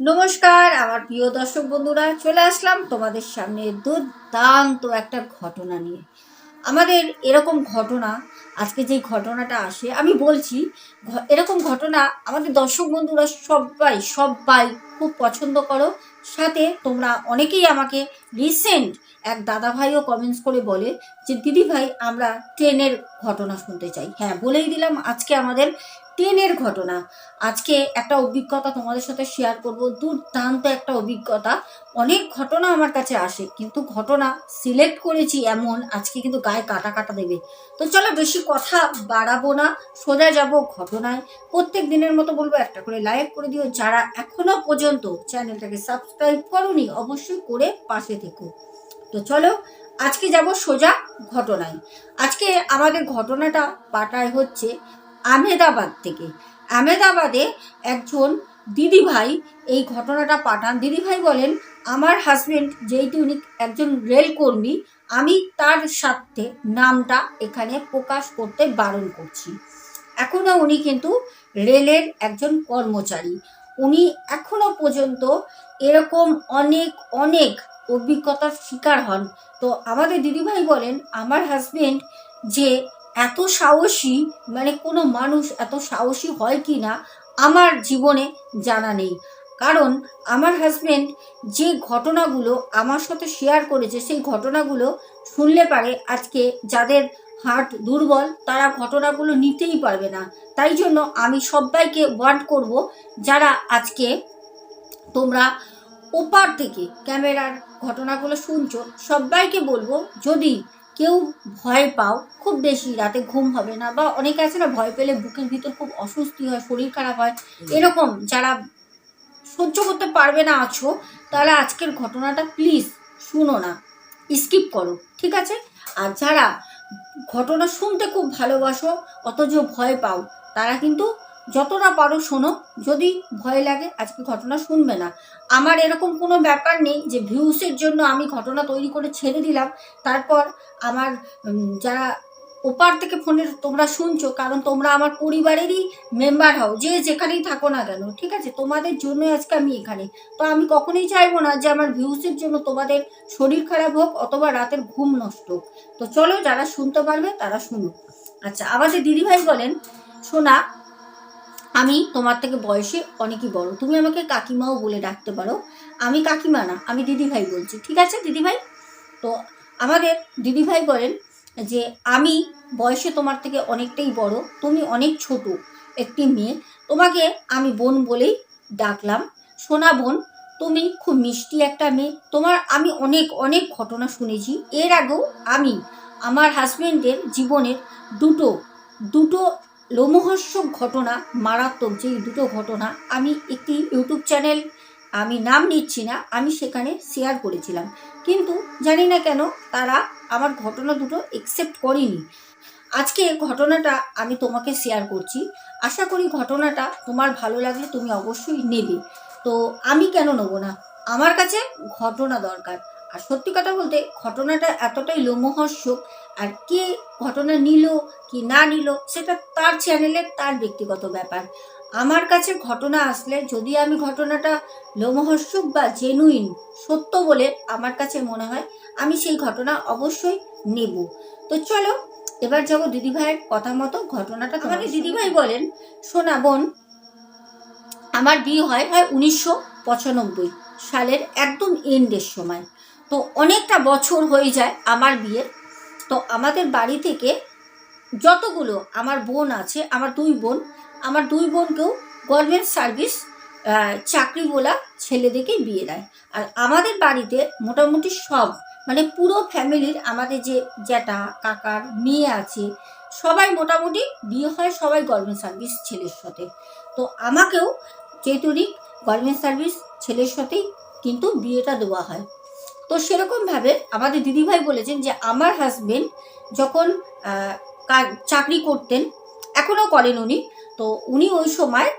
নমস্কার, আমার প্রিয় দর্শক বন্ধুরা, চলে আসলাম তোমাদের সামনে দুর্দান্ত একটা ঘটনা নিয়ে। আমাদের এরকম ঘটনা, আজকে যে ঘটনাটা আসে, আমি বলছি এরকম ঘটনা আমাদের দর্শক বন্ধুরা সবাই সবাই খুব পছন্দ করো। সাথে তোমরা অনেকেই আমাকে রিসেন্ট এক দাদা ভাইও কমেন্টস করে বলে যে দিদি ভাই আমরা ট্রেনের ঘটনা শুনতে চাই। হ্যাঁ বলেই দিলাম আজকে আমাদের ট্রেনের ঘটনা। আজকে একটা অভিজ্ঞতা তোমাদের সাথে শেয়ার করব। দুর্দান্ত একটা অভিজ্ঞতা। অনেক ঘটনা আমার কাছে আসে, কিন্তু ঘটনা সিলেক্ট করেছি এমন, আজকে কিন্তু গায়ে কাটা কাটা দেবে। তো চলো বেশি কথা বাড়াবো না, সোজা যাব ঘটনায়। প্রত্যেক দিনের মতো বলব একটা করে লাইক করে দিও। যারা এখনও পর্যন্ত চ্যানেলটাকে সাবস্ক্রাইব করনি, অবশ্যই করে পাশে থেকো। তো চলো, আজকে যাব সোজা ঘটনায়। আজকে আমাদের ঘটনাটা পাঠায় হচ্ছে আহমেদাবাদ থেকে। আহমেদাবাদে একজন দিদিভাই এই ঘটনাটা পাঠান। দিদিভাই বলেন, আমার হাজব্যান্ড যেহেতু উনি একজন রেলকর্মী আমি তার সাথে নামটা এখানে প্রকাশ করতে বারণ করছি। এখনও উনি কিন্তু রেলের একজন কর্মচারী। উনি এখনও পর্যন্ত এরকম অনেক অনেক অভিজ্ঞতার শিকার হন। তো আমাদের দিদিভাই বলেন, আমার হাজব্যান্ড যে এত সাহসী মানে কোনো মানুষ এত সাহসী হয় কি না, আমার জীবনে জানা নেই। কারণ আমার হাজব্যান্ড যে ঘটনাগুলো আমার সাথে শেয়ার করেছে, সেই ঘটনাগুলো শুনলে পারে আজকে যাদের হার্ট দুর্বল, তারা ঘটনাগুলো নিতেই পারবে না। তাই জন্য আমি সবাইকে ওয়ার্ড করব, যারা আজকে তোমরা ওপার থেকে ক্যামেরার ঘটনাগুলো শুনছো, সবাইকে বলব, যদি কেউ ভয় পাও খুব বেশি রাতে ঘুম হবে না বা অনেকে আছে না ভয় পেলে বুকের ভিতর খুব অস্বস্তি হয় শরীর খারাপ হয়। এরকম যারা সহ্য করতে পারবে না আছো তাহলে আজকের ঘটনাটা প্লিজ শুনো না স্কিপ করো ঠিক আছে? আর যারা ঘটনা শুনতে খুব ভালোবাসো অথচ ভয় পাও তারা কিন্তু যতটা পারো শোনো, যদি ভয় লাগে, আজকে ঘটনা শুনবে না। আমার এরকম কোনো ব্যাপার নেই যে ভিউসের জন্য আমি ঘটনা তৈরি করে ছেড়ে দিলাম। তারপর আমার যারা ওপার থেকে ফোনের তোমরা শুনছো, কারণ তোমরা আমার পরিবারেরই মেম্বার হও, যে যেখানেই থাকো না কেন, ঠিক আছে? তোমাদের জন্য আজকে আমি এখানে। তো আমি কখনোই চাইব না যে আমার ভিউসের জন্য তোমাদের শরীর খারাপ হোক, অথবা রাতের ঘুম নষ্ট হোক। তো চলো যারা শুনতে পারবে, তারা শুনুক। আচ্ছা আমাদের দিদিভাই বলেন, শোনা আমি তোমার থেকে বয়সে অনেকই বড়। তুমি আমাকে কাকিমাও বলে ডাকতে পারো। আমি কাকিমা না, আমি দিদিভাই বলছি, ঠিক আছে দিদিভাই? তো আমাদের দিদিভাই বলেন যে, আমি বয়সে তোমার থেকে অনেকটাই বড়, তুমি অনেক ছোট একটি মেয়ে, তোমাকে আমি বোন বলেই ডাকলাম। সোনা বোন, তুমি খুব মিষ্টি একটা মেয়ে, তোমার আমি অনেক অনেক ঘটনা শুনেছি। এর আগেও আমি আমার হাজব্যান্ডের জীবনের দুটো দুটো লোমহর্ষক ঘটনা, মারাত্মক যেই দুটো ঘটনা, আমি একটি ইউটিউব চ্যানেল, আমি নাম নিচ্ছি না, আমি সেখানে শেয়ার করেছিলাম। কিন্তু জানি না কেন তারা আমার ঘটনা দুটো একসেপ্ট করেনি। আজকে ঘটনাটা আমি তোমাকে শেয়ার করছি। আশা করি ঘটনাটা তোমার ভালো লাগলে তুমি অবশ্যই নেবে। তো আমি কেন নেব না? আমার কাছে ঘটনা দরকার। আর সত্যি কথা বলতে, ঘটনাটা এতটাই লোমহর্ষক আর কে ঘটনা নিল কি না নিল সেটা তার চ্যানেলের তার ব্যক্তিগত ব্যাপার। আমার কাছে ঘটনা আসলে যদি আমি ঘটনাটা লোমহর্ষক বা জেনুইন সত্য বলে আমার কাছে মনে হয় আমি সেই ঘটনা অবশ্যই নেব। তো চলো এবার যাব দিদিভাইয়ের কথা মতো ঘটনাটা আমাকে দিদিভাই বলেন। সোনা বোন আমার বিয়ে হয় হয় উনিশশো পঁচানব্বই সালের একদম এন্ডের সময়। তো অনেকটা বছর হয়ে যায় আমার বিয়ের। তো আমাদের বাড়ি থেকে যতগুলো আমার বোন আছে, আমার দুই বোন, আমার দুই বোনকেও গভর্নমেন্ট সার্ভিস চাকরি চাকরিওয়ালা ছেলেদেরকে বিয়ে দেয়। আর আমাদের বাড়িতে মোটামুটি সব মানে পুরো ফ্যামিলির আমাদের যে জ্যাঠা, কাকার মেয়ে আছে, সবাই মোটামুটি বিয়ে হয় সবাই গভর্নমেন্ট সার্ভিস ছেলের সাথে। তো আমাকেও যেহেতু গভর্নমেন্ট সার্ভিস ছেলের সাথেই কিন্তু বিয়েটা দেওয়া হয়। তো সেরকমভাবে আমাদের দিদিভাই বলেছেন যে, আমার হাজবেন্ড যখন চাকরি করতেন এখনও করেন উনি, তো উনি ওই সময়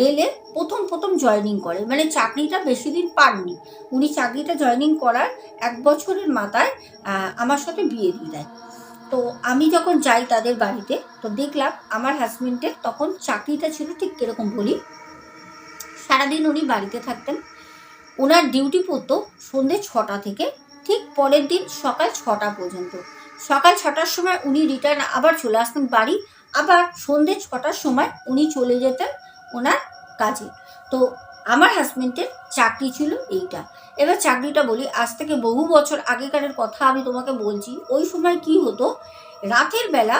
রেলে প্রথম প্রথম জয়েনিং করে মানে চাকরিটা বেশি দিন পাননি। উনি চাকরিটা জয়েনিং করার এক বছরের মাথায় আমার সাথে বিয়ে দিয়ে দেয়। তো আমি যখন যাই তাদের বাড়িতে, তো দেখলাম আমার হাজবেন্ডের তখন চাকরিটা ছিল ঠিক কীরকম বলি? সারাদিন উনি বাড়িতে থাকতেন। ওনার ডিউটি পড়তো সন্ধ্যে ছটা থেকে, ঠিক পরের দিন সকাল ছটা পর্যন্ত। সকাল ছটার সময় উনি রিটার্ন আবার চলে আসতেন বাড়ি, আবার সন্ধ্যে ছটার সময় উনি চলে যেতেন ওনার কাজে। তো আমার হাজবেন্ডের চাকরি ছিল এইটা। এবার চাকরিটা বলি, আজ থেকে বহু বছর আগেকারের কথা আমি তোমাকে বলছি, ওই সময় কি হতো, রাতের বেলা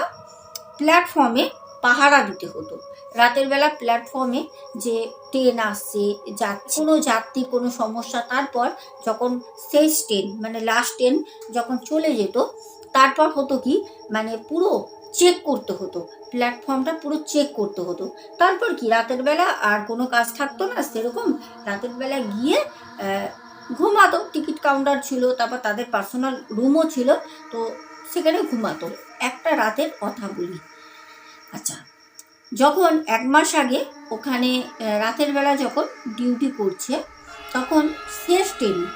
প্ল্যাটফর্মে পাহারা দিতে হতো। রাতের বেলা প্ল্যাটফর্মে যে ট্রেন আসছে যাত্রী কোনো যাত্রী, কোনো সমস্যা, তারপর যখন শেষ ট্রেন মানে লাস্ট ট্রেন যখন চলে যেত, তারপর হতো কি মানে পুরো চেক করতে হতো। প্ল্যাটফর্মটা পুরো চেক করতে হতো। তারপর কি, রাতের বেলা আর কোনো কাজ থাকতো না সেরকম। রাতের বেলা গিয়ে ঘুমাতো। টিকিট কাউন্টার ছিল, তারপর তাদের পার্সোনাল রুমও ছিল, তো সেখানে ঘুমাতো। একটা রাতের কথা বলি। আচ্ছা যখন এক মাস আগে ওখানে রাতের বেলা যখন ডিউটি করছে, তখন শেষ ট্রেনে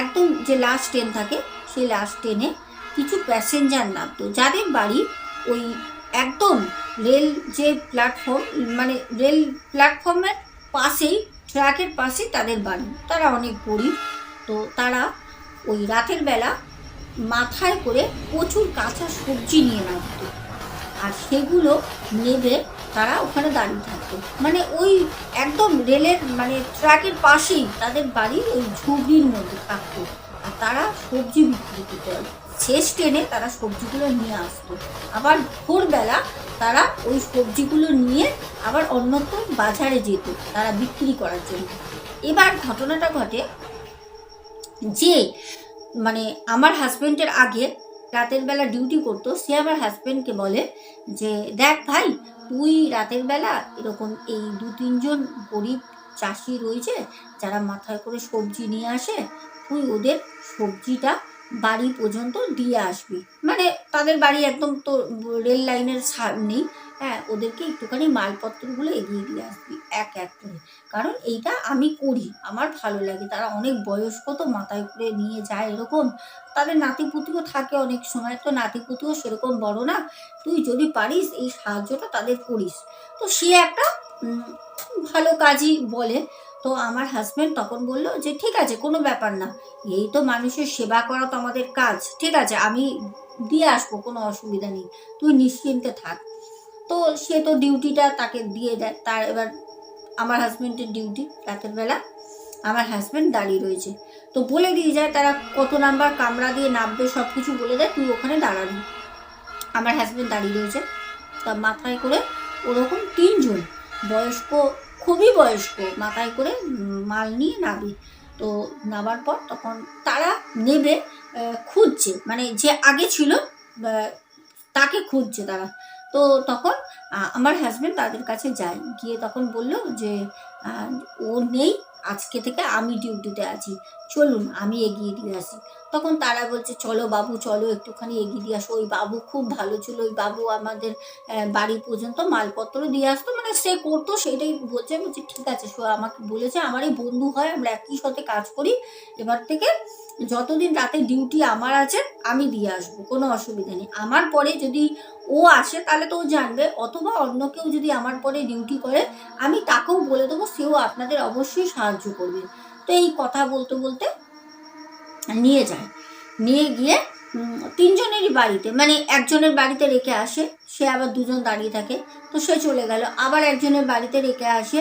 একদম যে লাস্ট ট্রেন থাকে, সেই লাস্ট ট্রেনে কিছু প্যাসেঞ্জার নামতো। যাদের বাড়ি ওই একদম রেল যে প্ল্যাটফর্ম মানে রেল প্ল্যাটফর্মের পাশেই ট্র্যাকের পাশেই তাদের বাড়ি। তারা অনেক গরিব, তো তারা ওই রাতের বেলা মাথায় করে প্রচুর কাঁচা সবজি নিয়ে নামতো। আর সেগুলো নেবে তারা ওখানে দাঁড়িয়ে থাকতো মানে ওই একদম রেলের মানে ট্র্যাকের পাশেই তাদের বাড়ি ওই ঝুবড়ির মধ্যে থাকতো। আর তারা সবজি বিক্রি করতো। শেষ ট্রেনে তারা সবজিগুলো নিয়ে আসতো। আবার ভোরবেলা তারা ওই সবজিগুলো নিয়ে আবার অন্যত্র বাজারে যেত তারা বিক্রি করার জন্য। এবার ঘটনাটা ঘটে যে মানে আমার হাজবেন্ডের আগে রাতের বেলা ডিউটি করতো, সে আমার হাজব্যান্ডকে বলে যে, দেখ ভাই, তুই রাতের বেলা এরকম এই দু তিনজন গরিব চাষি রয়েছে, যারা মাথায় করে সবজি নিয়ে আসে, তুই ওদের সবজিটা বাড়ি পর্যন্ত দিয়ে আসবি। মানে তাদের বাড়ি একদম তো রেল লাইনের সামনেই হ্যাঁ ওদেরকে একটুখানি মালপত্রগুলো এগিয়ে দিয়ে আসবি, এক এক করে। কারণ এইটা আমি করি, আমার ভালো লাগে। তারা অনেক বয়স্ক তো, মাথায় করে নিয়ে যায় এরকম। তাদের নাতিপুতিও থাকে অনেক সময়, তো নাতিপুতিও সেরকম বড় না। তুই যদি পারিস এই সাহায্যটা তাদের করিস। তো সে একটা ভালো কাজই বলে। তো আমার হাজব্যান্ড তখন বলল যে, ঠিক আছে, কোনো ব্যাপার না। এই তো মানুষের সেবা করা তো আমাদের কাজ। ঠিক আছে, আমি দিয়ে আসব, কোনো অসুবিধা নেই। তুই নিশ্চিন্তে থাক। তো সে তো ডিউটিটা তাকে দিয়ে দেয়। তার এবার আমার হাজব্যান্ডের ডিউটি রাতের বেলা। আমার হাজব্যান্ড দাঁড়িয়ে রয়েছে। তো বলে দিয়ে যায়, তারা কত নাম্বার কামরা দিয়ে নামবে সব কিছু বলে দেয়, তুই ওখানে দাঁড়াবি। আমার হাজব্যান্ড দাঁড়িয়ে রয়েছে। তা মাথায় করে ওরকম তিনজন বয়স্ক, খুবই বয়স্ক, মাথায় করে মাল নিয়ে নাবে তো নামার পর তখন তারা নেবে খুঁজছে। মানে যে আগে ছিল তাকে খুঁজছে তারা। তো তখন আমার হাজব্যান্ড তাদের কাছে যায়। গিয়ে তখন বলল যে ও নেই, আজকে থেকে আমি ডিউটিতে আছি। চলুন, আমি এগিয়ে দিয়ে আসি। তখন তারা বলছে, চলো বাবু, চলো, একটুখানি এগিয়ে দিয়ে আসো। ওই বাবু খুব ভালো ছিল। ওই বাবু আমাদের বাড়ি পর্যন্ত মালপত্র দিয়ে আসতো। মানে সে করতো সেটাই বলছে। বলছে, ঠিক আছে, সো আমাকে বলেছে, আমারই বন্ধু হয়, আমরা একই সাথে কাজ করি। এবার থেকে যতদিন রাতে ডিউটি আমার আছে, আমি দিয়ে আসব, কোনো অসুবিধা নেই। আমার পরে যদি ও আসে, তাহলে তো ও জানবে, অথবা অন্য কেউ যদি আমার পরে ডিউটি করে, আমি তাকেও বলে দেবো, সেও আপনাদের অবশ্যই সাহায্য করবে। তো এই কথা বলতে বলতে নিয়ে যায়। নিয়ে গিয়ে তিনজনেরই বাড়িতে মানে একজনের বাড়িতে রেখে আসে, সে আবার দুজন দাঁড়িয়ে থাকে, তো সে চলে গেল। আবার একজনের বাড়িতে রেখে আসে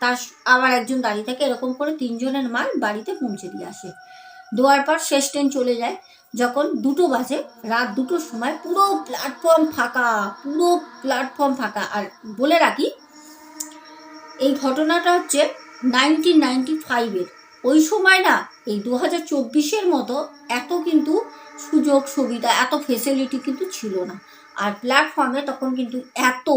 তার আবার একজন দাঁড়িয়ে থাকে, এরকম করে তিনজনের মাল বাড়িতে পৌঁছে দিয়ে আসে। দেওয়ার পর শেষ ট্রেন চলে যায়। যখন দুটো বাজে, রাত দুটোর সময় পুরো প্ল্যাটফর্ম ফাঁকা, পুরো প্ল্যাটফর্ম ফাঁকা। আর বলে রাখি, এই ঘটনাটা হচ্ছে নাইনটিন নাইনটি ফাইভের ওই সময় না, এই দু হাজার চব্বিশের মতো এত কিন্তু সুযোগ সুবিধা এত ফেসিলিটি কিন্তু ছিল না। আর প্ল্যাটফর্মে তখন কিন্তু এত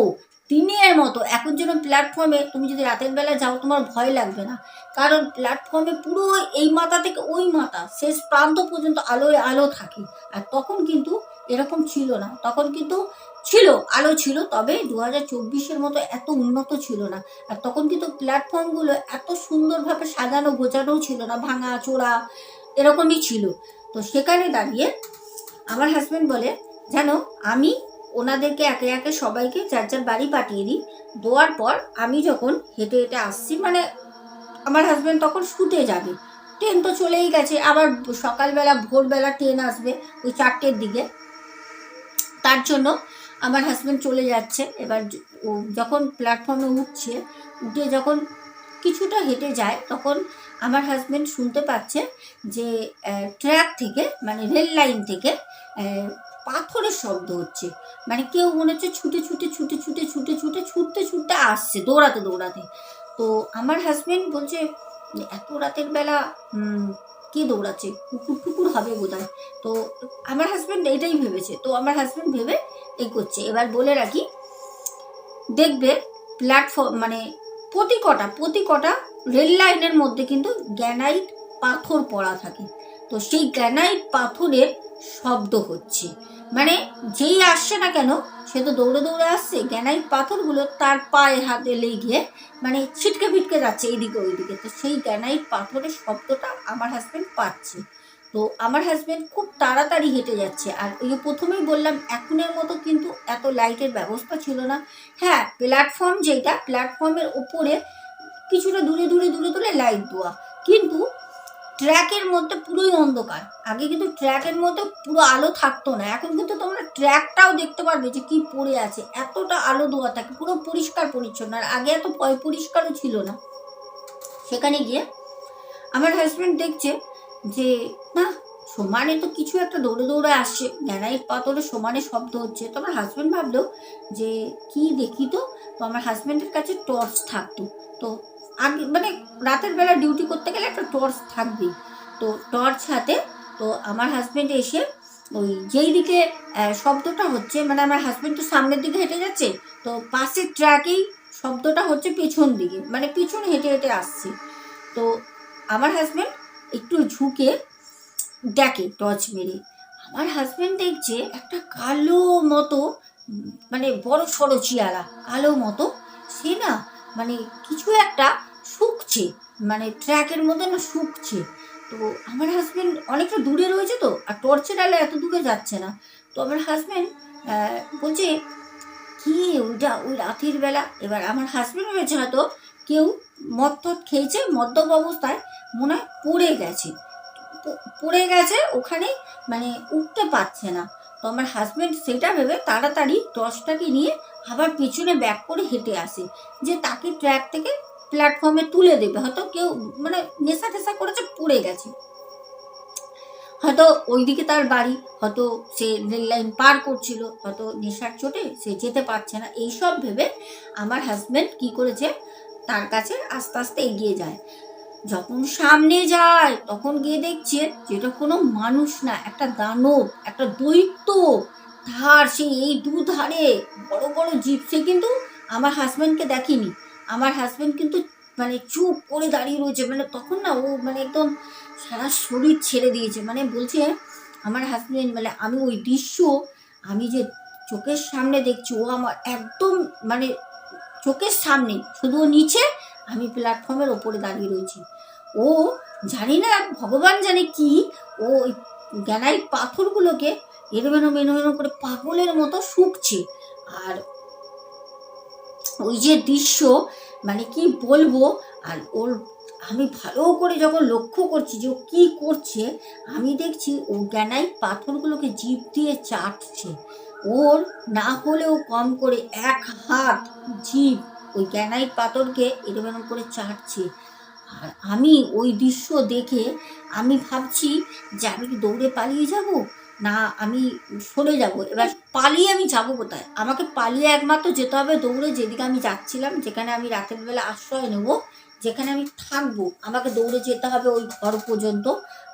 দিনের মতো। এখন যেন প্ল্যাটফর্মে তুমি যদি রাতের বেলা যাও, তোমার ভয় লাগবে না। কারণ প্ল্যাটফর্মে পুরো এই মাথা থেকে ওই মাথা, শেষ প্রান্ত পর্যন্ত আলোয় আলো থাকে। আর তখন কিন্তু এরকম ছিল না। তখন কিন্তু ছিল, আলো ছিল, তবে দু হাজার চব্বিশের মতো এত উন্নত ছিল না। আর তখন কিন্তু প্ল্যাটফর্মগুলো এত সুন্দরভাবে সাজানো গোছানোও ছিল না, ভাঙা, চোরা, এরকমই ছিল। তো সেখানে দাঁড়িয়ে আমার হাজব্যান্ড বলে যেন আমি ওনাদেরকে একে একে সবাইকে যার যার বাড়ি পাঠিয়ে দিই। দেওয়ার পর আমি যখন হেঁটে হেঁটে আসছি মানে আমার হাজব্যান্ড তখন শুতে যাবে। ট্রেন তো চলেই গেছে, আবার সকালবেলা, ভোরবেলা ট্রেন আসবে ওই চারটের দিকে। তার জন্য আমার হাজব্যান্ড চলে যাচ্ছে। এবার যখন প্ল্যাটফর্মে উঠছে, উঠে যখন কিছুটা হেঁটে যায়, তখন আমার হাজব্যান্ড শুনতে পাচ্ছে যে ট্র্যাক থেকে মানে রেল লাইন থেকে পাথরের শব্দ হচ্ছে। মানে কেউ মনে হচ্ছে ছুটে ছুটে ছুটে ছুটে ছুটে ছুটে ছুটতে ছুটতে আসছে, দৌড়াতে দৌড়াতে। তো আমার হাজব্যান্ড বলছে, এত রাতের বেলা কে দৌড়াচ্ছে? কুকুর টুকুর হবে বোধ তো আমার হাজব্যান্ড এটাই ভেবেছে। তো আমার হাজব্যান্ড ভেবে এই করছে। এবার বলে রাখি, দেখবে প্ল্যাটফর্ম মানে প্রতি কটা প্রতি কটা রেল লাইনের মধ্যে কিন্তু গ্যানাইট পাথর পড়া থাকে। তো সেই গ্যানাইট পাথরের শব্দ হচ্ছে। মানে যেই আসছে না কেন, সে তো দৌড়ে দৌড়ে আসছে গ্যানাইট পাথরগুলো তার পায়ে হাতে লেগে মানে ছিটকে ফিটকে যাচ্ছে এইদিকে ওইদিকে। তো সেই গ্যানাইট পাথরের শব্দটা আমার হাজব্যান্ড পাচ্ছে। তো আমার হাজব্যান্ড খুব তাড়াতাড়ি হেঁটে যাচ্ছে। আর ওই প্রথমেই বললাম, এখনের মতো কিন্তু এত লাইটের ব্যবস্থা ছিল না। হ্যাঁ প্ল্যাটফর্ম যেটা প্ল্যাটফর্মের ওপরে কিছুটা দূরে দূরে দূরে দূরে লাইট দেওয়া। কিন্তু ট্র্যাকের মধ্যে পুরোই অন্ধকার। আগে কিন্তু ট্র্যাকের মধ্যে পুরো আলো থাকতো না। এখন কিন্তু তোমরা ট্র্যাকটাও দেখতে পারবে যে কি পড়ে আছে। এতটা আলো দেওয়া থাকে, পুরো পরিষ্কার পরিচ্ছন্ন। আর আগে এত পরিষ্কারও ছিল না। সেখানে গিয়ে আমার হাজব্যান্ড দেখছে যে, না, সমানে তো কিছু একটা দৌড়ে দৌড়ে আসছে। গ্যানাইট পাথরে সমানে শব্দ হচ্ছে। তো আমার হাজব্যান্ড ভাবলো যে, কি দেখি তো? তো আমার হাজব্যান্ডের কাছে টর্চ থাকতো। তো আগে মানে রাতের বেলা ডিউটি করতে গেলে একটা টর্চ থাকবেই। তো টর্চ হাতে তো আমার হাজব্যান্ড এসে ওই যেই দিকে শব্দটা হচ্ছে মানে আমার হাজব্যান্ড তো সামনের দিকে হেঁটে যাচ্ছে, তো পাশের ট্র্যাকেই শব্দটা হচ্ছে পেছন দিকে মানে পিছন হেঁটে হেঁটে আসছে। তো আমার হাজব্যান্ড একটু ঝুঁকে দেখে টর্চ মেরে। আমার হাজব্যান্ড দেখছে একটা কালো মতো মানে বড় সড়ো চিয়ারা কালো মতো। সে না মানে কিছু একটা শুকছে মানে ট্র্যাকের মধ্যে না শুকছে। তো আমার হাজব্যান্ড অনেকটা দূরে রয়েছে তো, আর টর্চের আলো এত দূরে যাচ্ছে না। তো আমার হাজব্যান্ড বলছে, কি ওইটা, ওই রাতের বেলা? এবার আমার হাজব্যান্ড রয়েছে হয়তো কেউ মদ টদ খেয়েছে, মদ্যপ অবস্থায় মনে হয় পড়ে গেছে। পড়ে গেছে, ওখানে মানে উঠতে পারছে না। তো আমার হাজব্যান্ড সেটা ভেবে তাড়াতাড়ি টর্চটাকে নিয়ে আবার পিছনে ব্যাক করে হেঁটে আসে। যে তাকে ট্র্যাক থেকে প্ল্যাটফর্মে তুলে দেবে। হয়তো কেউ মানে নেশা টেশা করেছে, পড়ে গেছে। হয়তো ওইদিকে তার বাড়ি, হয়তো সে রেল লাইন পার করছিল, হয়তো নেশার চোটে সে যেতে পারছে না। এইসব ভেবে আমার হাজব্যান্ড কি করেছে? তার কাছে আস্তে আস্তে এগিয়ে যায়। যখন সামনে যায়, তখন গিয়ে দেখছে যেটা কোনো মানুষ না, একটা দানব, একটা দৈত্য। ধার সেই এই দুধারে বড় বড় জিপ সে কিন্তু আমার হাজব্যান্ডকে দেখেনি। আমার হাজব্যান্ড কিন্তু মানে চুপ করে দাঁড়িয়ে রয়েছে। মানে তখন না ও মানে একদম সারা শরীর ছেড়ে দিয়েছে। মানে বলছে, আমার হাজব্যান্ড মানে আমি ওই দৃশ্য, আমি যে চোখের সামনে দেখছি, ও আমার একদম মানে চোখের সামনে, শুধু নিচে, আমি প্ল্যাটফর্মের ওপরে দাঁড়িয়ে রয়েছি। ও জানি না, ভগবান জানে কি, ও ওই গ্যানাইট পাথরগুলোকে এলোমেলো মেলোমেলো করে পাগলের মতো শুকছে। আর ওই যে দৃশ্য মানে কি বলব, আর ওর আমি ভালো করে যখন লক্ষ্য করছি যে ও কী করছে, আমি দেখছি ও গ্যানাইট পাথরগুলোকে জিভ দিয়ে চাটছে। ওর না হলেও কম করে এক হাত জিভ ওই গ্যানাইট পাথরকে এরকম করে চাটছে। আর আমি ওই দৃশ্য দেখে আমি ভাবছি যে আমি কি দৌড়ে পালিয়ে যাব? না, আমি সরে যাব। এবার পালিয়ে আমি যাব কোথায়? আমাকে পালিয়ে একমাত্র যেতে হবে দৌড়ে, যেদিকে আমি যাচ্ছিলাম, যেখানে আমি রাতের বেলা আশ্রয় নেব, যেখানে আমি থাকব। আমাকে দৌড়ে যেতে হবে ওই ঘর পর্যন্ত।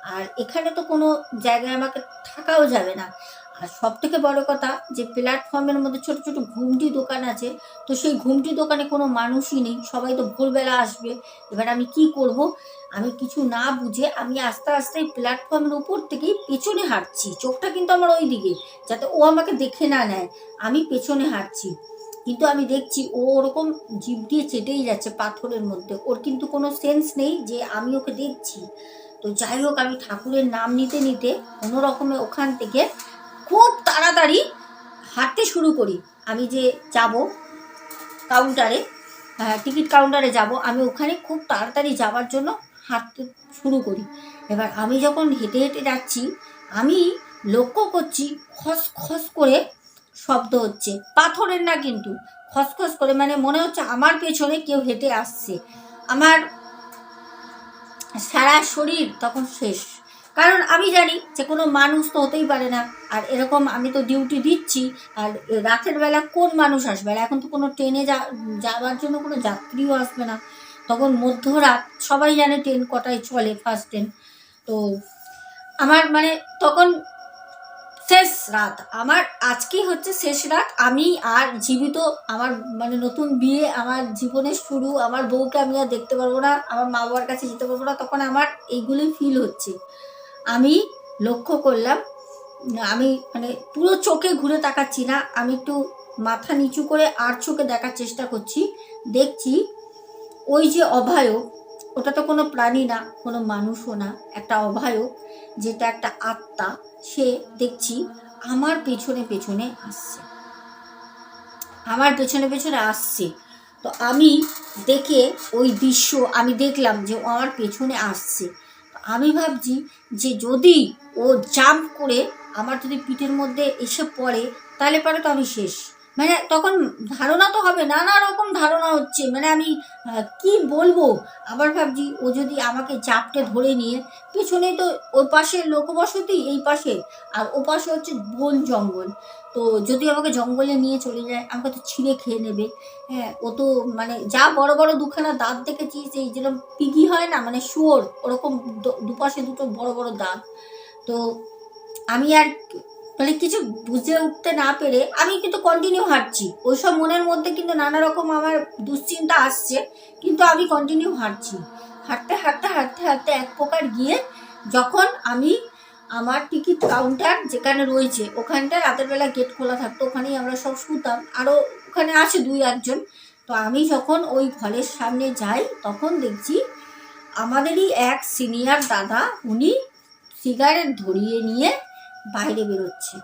আর এখানে তো কোনো জায়গায় আমাকে থাকাও যাবে না। আর সব থেকে বড় কথা, যে প্ল্যাটফর্মের মধ্যে ছোট ছোট ঘুমটি দোকান আছে, তো সেই ঘুমটি দোকানে কোনো মানুষই নেই। সবাই তো ভোরবেলা আসবে। এবার আমি কি করব? আমি কিছু না বুঝে আমি আস্তে আস্তে এই প্ল্যাটফর্মের উপর থেকেই পেছনে হাঁটছি। চোখটা কিন্তু আমার ওই দিকে যাতে ও আমাকে দেখে না নেয়। আমি পেছনে হাঁটছি। কিন্তু আমি দেখছি ও ওরকম জিভ দিয়ে চেটেই যাচ্ছে পাথরের মধ্যে। ওর কিন্তু কোনো সেন্স নেই যে আমি ওকে দেখছি। তো যাই হোক, আমি ঠাকুরের নাম নিতে নিতে কোনো রকমে ওখান থেকে খুব তাড়াতাড়ি হাঁটতে শুরু করি। আমি যে যাব কাউন্টারে টিকিট কাউন্টারে যাব, আমি ওখানে খুব তাড়াতাড়ি যাওয়ার জন্য হাঁটতে শুরু করি। এবার আমি যখন হেঁটে হেঁটে যাচ্ছি, আমি লক্ষ্য করছি খস খস করে শব্দ হচ্ছে। পাথরের না কিন্তু খসখস করে মানে মনে হচ্ছে আমার পেছনে কেউ হেঁটে আসছে। আমার সারা শরীর তখন শেষ। কারণ আমি জানি যে কোনো মানুষ তো হতেই পারে না। আর এরকম আমি তো ডিউটি দিচ্ছি, আর রাতের বেলা কোন মানুষ আসবে? এখন তো কোনো ট্রেনে যাওয়ার জন্য কোনো যাত্রীও আসবে না। তখন মধ্যরাত সবাই জানে ট্রেন কটায় চলে ফার্স্ট ট্রেন তো আমার মানে তখন শেষ রাত। আমার আজকেই হচ্ছে শেষ রাত। আমি আর জীবিত, আমার মানে নতুন বিয়ে আমার জীবনের শুরু। আমার বউকে আমি আর দেখতে পারব না, আমার মা বাবার কাছে যেতে পারব না। তখন আমার এইগুলোই ফিল হচ্ছে। আমি লক্ষ্য করলাম, আমি মানে পুরো চোখে ঘুরে তাকাচ্ছি না। আমি একটু মাথা নিচু করে আর চোখে দেখার চেষ্টা করছি। দেখছি ওই যে অভয়ক ওটা তো কোনো প্রাণী না, কোনো মানুষও না, একটা অভয়ক যেটা একটা আত্মা, সে দেখছি আমার পেছনে পেছনে আসছে। আমার পেছনে পেছনে আসছে। তো আমি দেখে ওই দৃশ্য, আমি দেখলাম যে ও আমার পেছনে আসছে। আমি ভাবছি যে যদি ও জাম্প করে আমার যদি পিঠের মধ্যে এসে পড়ে, তাহলে পরে তো আমি শেষ। মানে তখন ধারণা তো হবে, নানা রকম ধারণা হচ্ছে। মানে আমি কি বলব? আবার ভাবছি, ও যদি আমাকে চাপটে ধরে নিয়ে পেছনে তো ওই পাশে লোকবসতি, এই পাশে। আর ও পাশে হচ্ছে বন জঙ্গল। তো যদি আমাকে জঙ্গলে নিয়ে চলে যায়, আমাকে তো ছিঁড়ে খেয়ে নেবে। হ্যাঁ ও তো মানে যা বড় বড় দুখানা দাঁত দেখেছি, সেই যেরকম পিগি হয় না মানে শুয়োর, ওরকম দুপাশে দুটো বড় বড় দাঁত। তো আমি আর মানে কিছু বুঝে উঠতে না পেরে আমি কিন্তু কন্টিনিউ হাঁটছি। ওইসব মনের মধ্যে কিন্তু নানা রকম আমার দুশ্চিন্তা আসছে, কিন্তু আমি কন্টিনিউ হাঁটছি। হাঁটতে হাঁটতে হাঁটতে হাঁটতে এক প্রকার গিয়ে যখন আমি আমার টিকিট কাউন্টার যেখানে রয়েছে ওখানটা রাতের বেলা গেট খোলা থাকতো, ওখানেই আমরা সব শুতাম। আরও ওখানে আছে দুই একজন। তো আমি যখন ওই ঘরের সামনে যাই, তখন দেখছি আমাদেরই এক সিনিয়র দাদা, উনি সিগারেট ধরিয়ে নিয়ে বাইরে বেরোচ্ছে।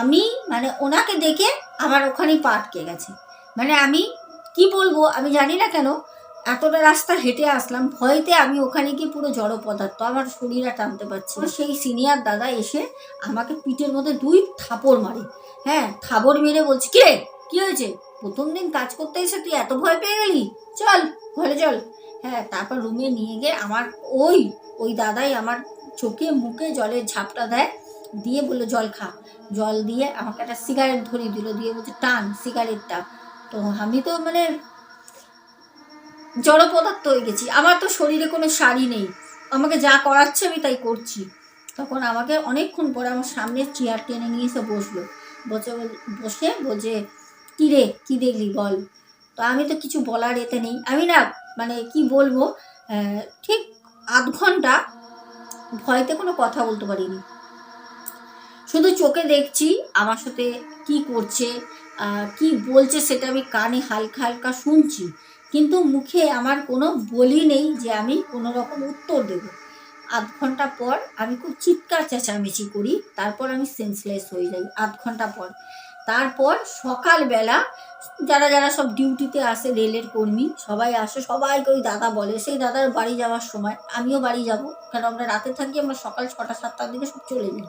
আমি মানে ওনাকে দেখে আমার ওখানেই পা আটকে গেছে। মানে আমি কি বলব আমি জানি না কেন এতটা রাস্তা হেঁটে আসলাম ভয়তে আমি ওখানে গিয়ে পুরো জড় পদার্থ আমার শরীর আর টানতে পারছি। সেই সিনিয়র দাদা এসে আমাকে পিঠের মধ্যে দুই থাপড় মারে। হ্যাঁ থাপড় মেরে বলছি কে কি হয়েছে? প্রথম দিন কাজ করতে এসে তুই এত ভয় পেয়ে গেলি? চল ঘরে চল। হ্যাঁ তারপর রুমে নিয়ে গিয়ে আমার ওই ওই দাদাই আমার চোখে মুখে জলের ঝাপটা দেয়। দিয়ে বলল, জল খা। জল দিয়ে আমাকে একটা সিগারেট ধরিয়ে দিল, দিয়ে বলছে, টান সিগারেটটা তো আমি তো মানে জড় পদার্থ হয়ে গেছি। আমার তো শরীরে কোনো শাড়ি নেই। আমাকে যা করাচ্ছে আমি তাই করছি। তখন আমাকে অনেকক্ষণ পরে আমার সামনে চেয়ার টেনে নিয়ে এসে বসল। বসে বসে বলছে, কী রে, কী দেখলি বল? তো আমি তো কিছু বলার এতে নেই। আমি না মানে কি বলব ঠিক আধ ঘণ্টা ভয়তে কোনো কথা বলতে পারিনি। শুধু চোখে দেখছি আমার সাথে কি করছে কি বলছে সেটা আমি কানে হালকা হালকা শুনছি। কিন্তু মুখে আমার কোনো বলি নেই যে আমি কোনো রকম উত্তর দেব। আধ ঘণ্টা পর আমি খুব চিৎকার চেঁচামেচি করি, তারপর আমি সেন্সলেস হয়ে যাই আধ ঘণ্টা পর। তারপর সকালবেলা যারা যারা সব ডিউটিতে আসে রেলের কর্মী, সবাই আসে, সবাইকে ওই দাদা বলে, সেই দাদার বাড়ি যাওয়ার সময়, আমিও বাড়ি যাব। কারণ আমরা রাতে থাকি, আমরা সকাল ছটা, সাতটার দিকে সব চলে যাই।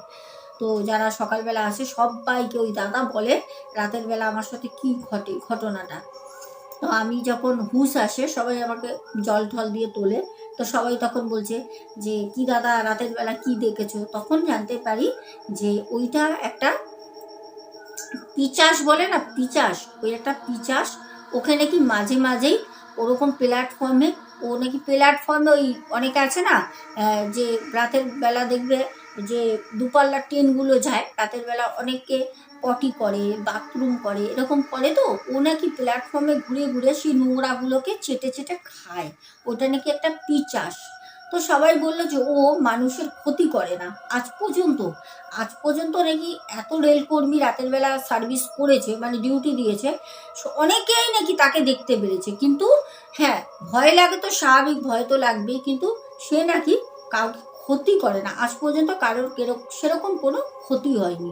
তো যারা সকালবেলা আসে, সবাইকে ওই দাদা বলে, রাতের বেলা আমার সাথে কি ঘটে, ঘটনাটা। তো আমি যখন হুশ আসে, সবাই আমাকে জল ঠল দিয়ে তোলে। তো সবাই তখন বলছে যে, কি দাদা, রাতের বেলা কি দেখেছ? তখন জানতে পারি যে, ওইটা একটা পিচাস বলে না, পিচাস, ওই একটা পিচাস। ওখানে কি মাঝে মাঝেই ওরকম প্ল্যাটফর্মে ও নাকি প্ল্যাটফর্মে ওই অনেকে আছে না যে রাতের বেলা দেখবে যে দুপাল্লার ট্রেনগুলো যায়, রাতের বেলা অনেকে পটি করে বাথরুম করে, এরকম করে তো? ও নাকি প্ল্যাটফর্মে ঘুরে ঘুরে সেই নোংরাগুলোকে চেটে চেটে খায়। ওটা নাকি একটা পিচাস। তো সবাই বলল যে, ও মানুষের ক্ষতি করে না। আজ পর্যন্ত আজ পর্যন্ত নাকি এত রেলকর্মী রাতের বেলা সার্ভিস করেছে মানে ডিউটি দিয়েছে অনেকেই নাকি তাকে দেখতে পেরেছে। কিন্তু হ্যাঁ ভয় লাগে তো স্বাভাবিক, ভয় তো লাগবেই, কিন্তু সে নাকি কাউকে ক্ষতি করে না। আজ পর্যন্ত কারোর সেরকম কোনো ক্ষতি হয়নি।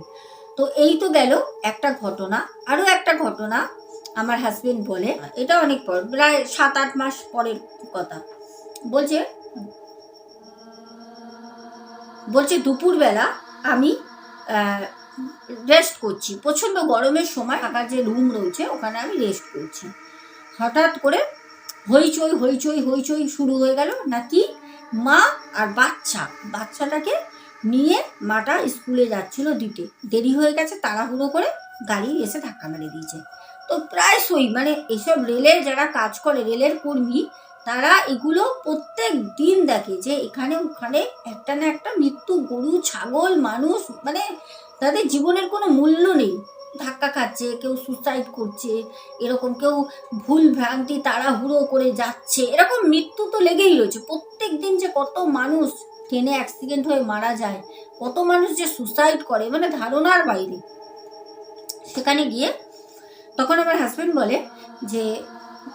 তো এই তো গেল একটা ঘটনা। আরও একটা ঘটনা আমার হাজবেন্ড বলে। এটা অনেক পর প্রায় সাত আট মাস পরের কথা। বলছে বলছে দুপুরবেলা আমি রেস্ট করছি। প্রচণ্ড গরমের সময় থাকার যে রুম রয়েছে, ওখানে আমি রেস্ট করছি। হঠাৎ করে হইচই হইচই হইচই শুরু হয়ে গেল। নাকি মা আর বাচ্চা। বাচ্চাটাকে নিয়ে মাটা স্কুলে যাচ্ছিল দিতে দেরি হয়ে গেছে তাড়াহুড়ো করে গাড়ি এসে ধাক্কা মেরে দিয়েছে। তো প্রায়শই মানে এইসব রেলের যারা কাজ করে, রেলের কর্মী, তারা এগুলো প্রত্যেক দিন দেখে যে এখানে ওখানে একটা না একটা মৃত্যু, গরু, ছাগল, মানুষ মানে তাদের জীবনের কোনো মূল্য নেই। ধাক্কা খাচ্ছে, কেউ সুসাইড করছে, এরকম কেউ ভুল ভ্রান্তি, তাড়াহুড়ো করে যাচ্ছে, এরকম মৃত্যু তো লেগেই রয়েছে। প্রত্যেক দিন যে কত মানুষ ট্রেনে অ্যাক্সিডেন্ট হয়ে মারা যায়, কত মানুষ যে সুসাইড করে মানে ধারণার বাইরে। সেখানে গিয়ে তখন আমার হাজব্যান্ড বলে যে,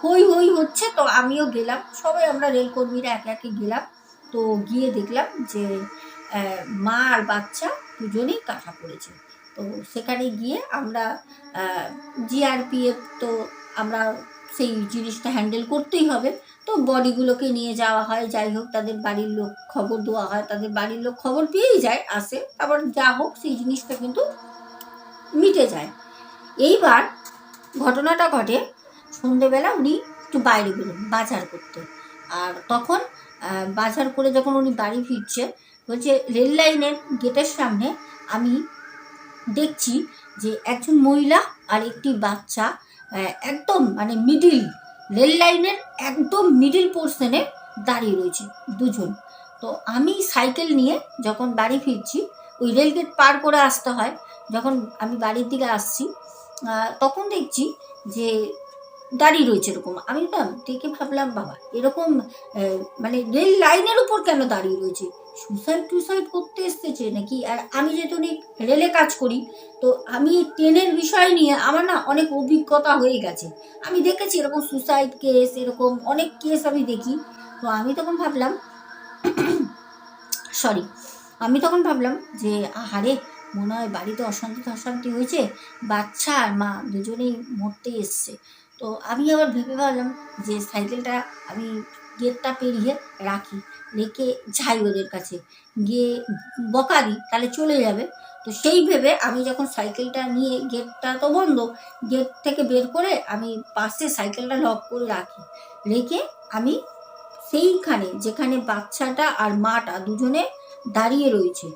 হই হই হচ্ছে তো, আমিও গেলাম। সবাই আমরা রেলকর্মীরা একে একে গেলাম, তো গিয়ে দেখলাম যে মা আর বাচ্চা দুজনেই কাটা পড়েছে। তো সেখানে গিয়ে আমরা জিআরপিএফ তো আমরা সেই জিনিসটা হ্যান্ডেল করতেই হবে। তো বডিগুলোকে নিয়ে যাওয়া হয়, যাই হোক তাদের বাড়ির লোক খবর দেওয়া হয়, তাদের বাড়ির লোক খবর পেয়েই যায়, আসে আবার যা হোক সেই জিনিসটা কিন্তু মিটে যায়। এইবার ঘটনাটা ঘটে, সন্ধেবেলা উনি একটু বাইরে বেরোন বাজার করতে। আর তখন বাজার করে যখন উনি বাড়ি ফিরছে, বলছে, রেল লাইনের গেটের সামনে আমি দেখছি যে একজন মহিলা আর একটি বাচ্চা একদম মানে মিডিল রেল লাইনের একদম মিডিল পোর্শনে দাঁড়িয়ে রয়েছে দুজন। তো আমি সাইকেল নিয়ে যখন বাড়ি ফিরছি, ওই রেলগেট পার করে আসতে হয়। যখন আমি বাড়ির দিকে আসছি তখন দেখছি যে দাঁড়িয়ে রয়েছে এরকম। আমি না দেখে ভাবলাম, বাবা, এরকম মানে রেল লাইনের উপর কেন দাঁড়িয়ে রয়েছে? সুসাইড টুসাইড করতে এসতেছে নাকি? আর আমি যেহেতু অনেক রেলে কাজ করি, তো আমি ট্রেনের বিষয় নিয়ে আমার না অনেক অভিজ্ঞতা হয়ে গেছে। আমি দেখেছি এরকম সুসাইড কেস এরকম অনেক কেস আমি দেখি। তো আমি তখন ভাবলাম সরি আমি তখন ভাবলাম যে, আহারে, মনে হয় বাড়িতে অশান্তি অশান্তি হয়েছে, বাচ্চা আর মা দুজনেই মরতে এসছে। তো আমি আবার ভেবে ভাবলাম যে, সাইকেলটা আমি গেটটা পেরিয়ে রাখি, রেখে যাই ওদের কাছে। গিয়ে বকা দিই, তাহলে চলে যাবে। তো সেই ভেবে আমি যখন সাইকেলটা নিয়ে গেটটা তো বন্ধ, গেট থেকে বের করে আমি পাশে সাইকেলটা লক করে রাখি। রেখে আমি সেইখানে, যেখানে বাচ্চাটা আর মাটা দুজনে দাঁড়িয়ে রয়েছে।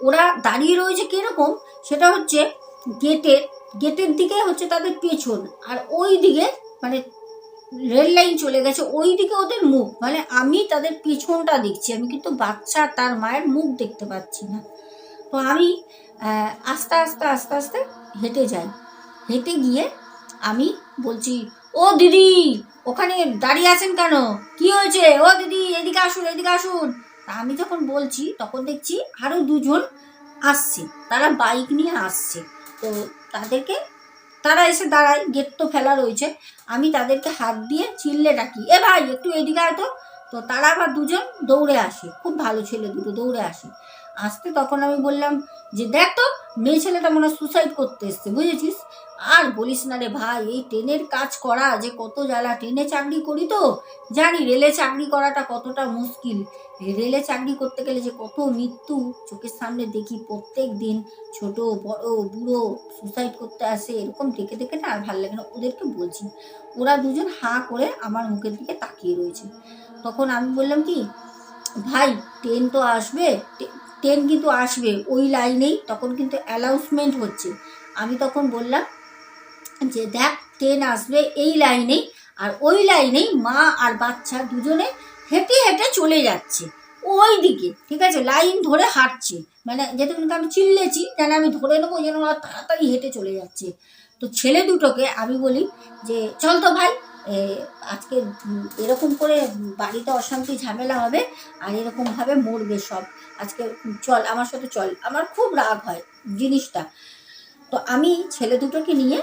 ওরা দাঁড়িয়ে রয়েছে কীরকম, সেটা হচ্ছে গেটের গেটের দিকে হচ্ছে তাদের পেছন। আর ওই দিকে মানে রেল লাইন চলে গেছে ওই দিকে ওদের মুখ। মানে আমি তাদের পিছনটা দেখছি, আমি কিন্তু বাচ্চা, তার মায়ের মুখ দেখতে পাচ্ছি না। তো আমি আস্তে আস্তে আস্তে আস্তে হেঁটে যাই। হেঁটে গিয়ে আমি বলছি, ও দিদি, ওখানে দাঁড়িয়ে আছেন কেন? কি হয়েছে? ও দিদি, এদিকে আসুন এদিকে আসুন। তা আমি যখন বলছি, তখন দেখছি আরও দুজন আসছে, তারা বাইক নিয়ে আসছে। তো তাদেরকে তারা এসে দাঁড়ায় গেট তো ফেলা রয়েছে। আমি তাদেরকে হাত দিয়ে চিল্লে ডাকি, এ ভাই, একটু এদিকে আয় তো। তো তারা আবার দুজন দৌড়ে আসে। খুব ভালো ছেলে, দুটো দৌড়ে আসে। আসতে তখন আমি বললাম যে, দেখ তো, মেয়ে ছেলেটা মনে হয় সুসাইড করতে এসছে, বুঝেছিস? আর বলিস না রে ভাই, এই ট্রেনের কাজ করা যে কত জ্বালা। ট্রেনে চাকরি করি তো? জানি রেলে চাকরি করাটা কতটা মুশকিল। রেলে চাকরি করতে গেলে যে কত মৃত্যু, চোখের সামনে দেখি প্রত্যেক দিন ছোট, বড়, বুড়ো সুসাইড করতে আসে। এরকম দেখে দেখে না আর ভালো লাগে না। ওদেরকে বলছি, ওরা দুজন হাঁ করে আমার মুখের দিকে তাকিয়ে রয়েছে। তখন আমি বললাম কি, ভাই, ট্রেন তো আসবে ট্রেন কিন্তু আসবে, ওই লাইনেই। তখন কিন্তু অ্যানাউন্সমেন্ট হচ্ছে। আমি তখন বললাম যে দেখ, ট্রেন আসবে এই লাইনেই আর ওই লাইনেই মা আর বাচ্চা দুজনে হেঁটে হেঁটে চলে যাচ্ছে। ওই দিকে, ঠিক আছে? লাইন ধরে হাঁটছে। মানে যেহেতু আমি চিল্লেছি যেন আমি ধরে নেব জন্য ওরা তাড়াতাড়ি হেঁটে চলে যাচ্ছে। তো ছেলে দুটোকে আমি বলি যে, চল তো ভাই আজকে এরকম করে বাড়িতে অশান্তি ঝামেলা হবে আর এরকমভাবে মরবে সব। আজকে চল, আমার সাথে চল। আমার খুব রাগ হয় জিনিসটা। তো আমি ছেলে দুটোকে নিয়ে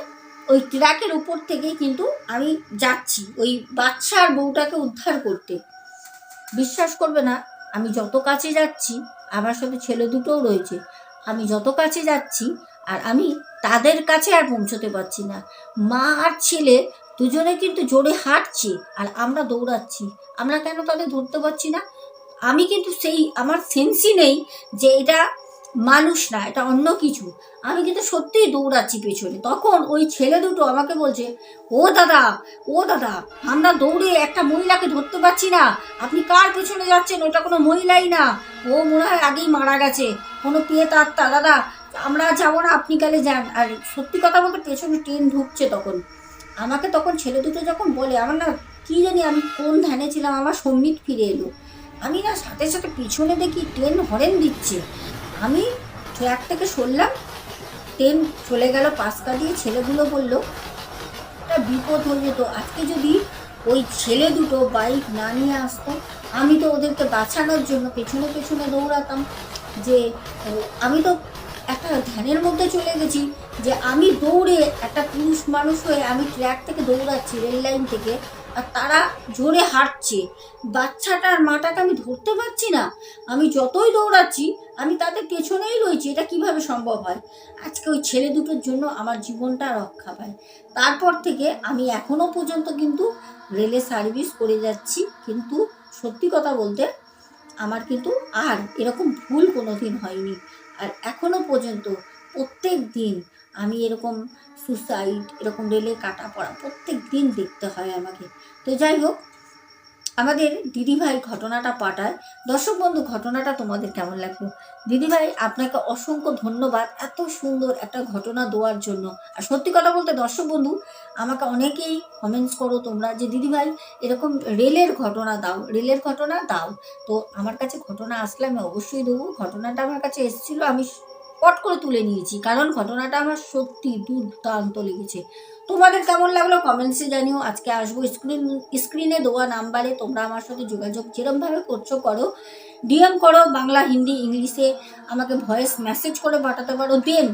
ওই ট্রাকের উপর থেকেই কিন্তু আমি যাচ্ছি। ওই বাচ্চা আর বউটাকে উদ্ধার করতে। বিশ্বাস করবে না, আমি যত কাছে যাচ্ছি, আমার সাথে ছেলে দুটোও রয়েছে, আমি যত কাছে যাচ্ছি আর আমি তাদের কাছে আর পৌঁছতে পারছি না। মা আর ছেলে দুজনে কিন্তু জোরে হাঁটছে আর আমরা দৌড়াচ্ছি। আমরা কেন তাদের ধরতে পারছি না? আমি কিন্তু সেই, আমার সেন্সই নেই যে এটা মানুষ না, এটা অন্য কিছু। আমি কিন্তু সত্যিই দৌড়াচ্ছি পেছনে। তখন ওই ছেলে দুটো আমাকে বলছে, ও দাদা ও দাদা, আমরা দৌড়ে একটা মহিলাকে ধরতে পারছি না। আপনি কার পেছনে যাচ্ছেন? ওটা কোনো মহিলাই না। ও মনে হয় আগেই মারা গেছে। কোনো পেয়ে আত্মা দাদা, আমরা যাব না, আপনি কালে যান। আর সত্যি কথা বলতে পেছনে ট্রেন ঢুকছে তখন। আমাকে তখন ছেলে দুটো যখন বলে, আমার না, কী জানি আমি কোন ধ্যানে ছিলাম, আমার সম্মিত ফিরে এলো। আমি না সাথে সাথে পিছনে দেখি ট্রেন হরেন দিচ্ছে। আমি ট্র্যাক থেকে সরলাম ট্রেন চলে গেল পাঁচকা দিয়ে, ছেলেগুলো বলল, একটা বিপদ হয়ে যেত, আজকে যদি ওই ছেলে দুটো বাইক না নিয়ে আসতো, আমি তো ওদেরকে বাঁচানোর জন্য পেছনে পেছনে দৌড়াতাম যে আমি তো একটা ধ্যানের মধ্যে চলে গেছি যে আমি দৌড়ে একটা পুরুষ মানুষ হয়ে আমি ট্র্যাক থেকে দৌড়াচ্ছি, রেল লাইন থেকে, আর তারা জোরে হাঁটছে। বাচ্চাটার মাটাকে আমি ধরতে পারছি না। আমি যতই দৌড়াচ্ছি, আমি তাদের পেছনেই রয়েছি। এটা কীভাবে সম্ভব হয়? আজকে ওই ছেলে দুটোর জন্য আমার জীবনটা রক্ষা পায়। তারপর থেকে আমি এখনও পর্যন্ত কিন্তু রেলে সার্ভিস করে যাচ্ছি। কিন্তু সত্যি কথা বলতে আমার কিন্তু আর এরকম ভুল কোনো দিন হয়নি। আর এখনও পর্যন্ত প্রত্যেক দিন আমি এরকম সুসাইড, এরকম রেলে কাটা পড়া প্রত্যেক দিন দেখতে হয় আমাকে। তো যাই হোক, আমাদের দিদিভাই ঘটনাটা পাঠায়। দর্শক বন্ধু, ঘটনাটা তোমাদের কেমন লাগল? দিদিভাই, আপনাকে অসংখ্য ধন্যবাদ এত সুন্দর একটা ঘটনা দেওয়ার জন্য। আর সত্যি কথা বলতে, দর্শক বন্ধু, আমাকে অনেকেই কমেন্টস করো তোমরা যে, দিদিভাই, এরকম রেলের ঘটনা দাও, রেলের ঘটনা দাও। তো আমার কাছে ঘটনা আসলে আমি অবশ্যই দেবো। ঘটনাটা আমার কাছে এসেছিল, আমি পট করে তুলে নিয়েছি, কারণ ঘটনাটা আমার সত্যি দুর্দান্ত লেগেছে। তোমাদের কেমন লাগল কমেন্টসে জানিও। আজকে আসব স্ক্রিন স্ক্রিনে দেওয়া নাম্বারে, তোমরা আমার সাথে যোগাযোগ যেরমভাবে করছ করো। ডিএম করো বাংলা, হিন্দি, ইংলিশে, আমাকে ভয়েস মেসেজ করে পাঠাতে পারো। দেন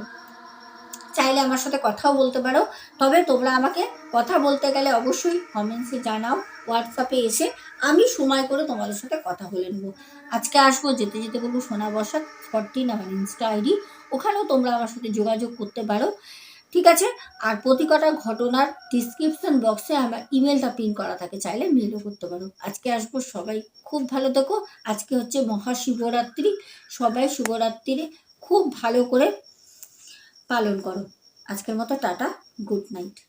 চাইলে আমার সাথে কথাও বলতে পারো। তবে তোমরা আমাকে কথা বলতে গেলে অবশ্যই কমেন্টসে জানাও হোয়াটসঅ্যাপে এসে আমি সময় করে তোমাদের সাথে কথা বলে নেব। আজকে আসব যেতে যেতে বলব সোনা বসাক ফরটিন আমার ইনস্টা আইডি ওখানেও তোমরা আমার সাথে যোগাযোগ করতে পারো। ঠিক আছে? আর প্রতি কটা ঘটনার ডিসক্রিপশন বক্সে আমার ইমেলটা পিন করা থাকে, চাইলে মেলও করতে পারো। আজকে আসব সবাই খুব ভালো থেকো। আজকে হচ্ছে মহাশিবরাত্রি। সবাই শিবরাত্রিরে খুব ভালো করে পালন করো। আজকের মতো টাটা গুড নাইট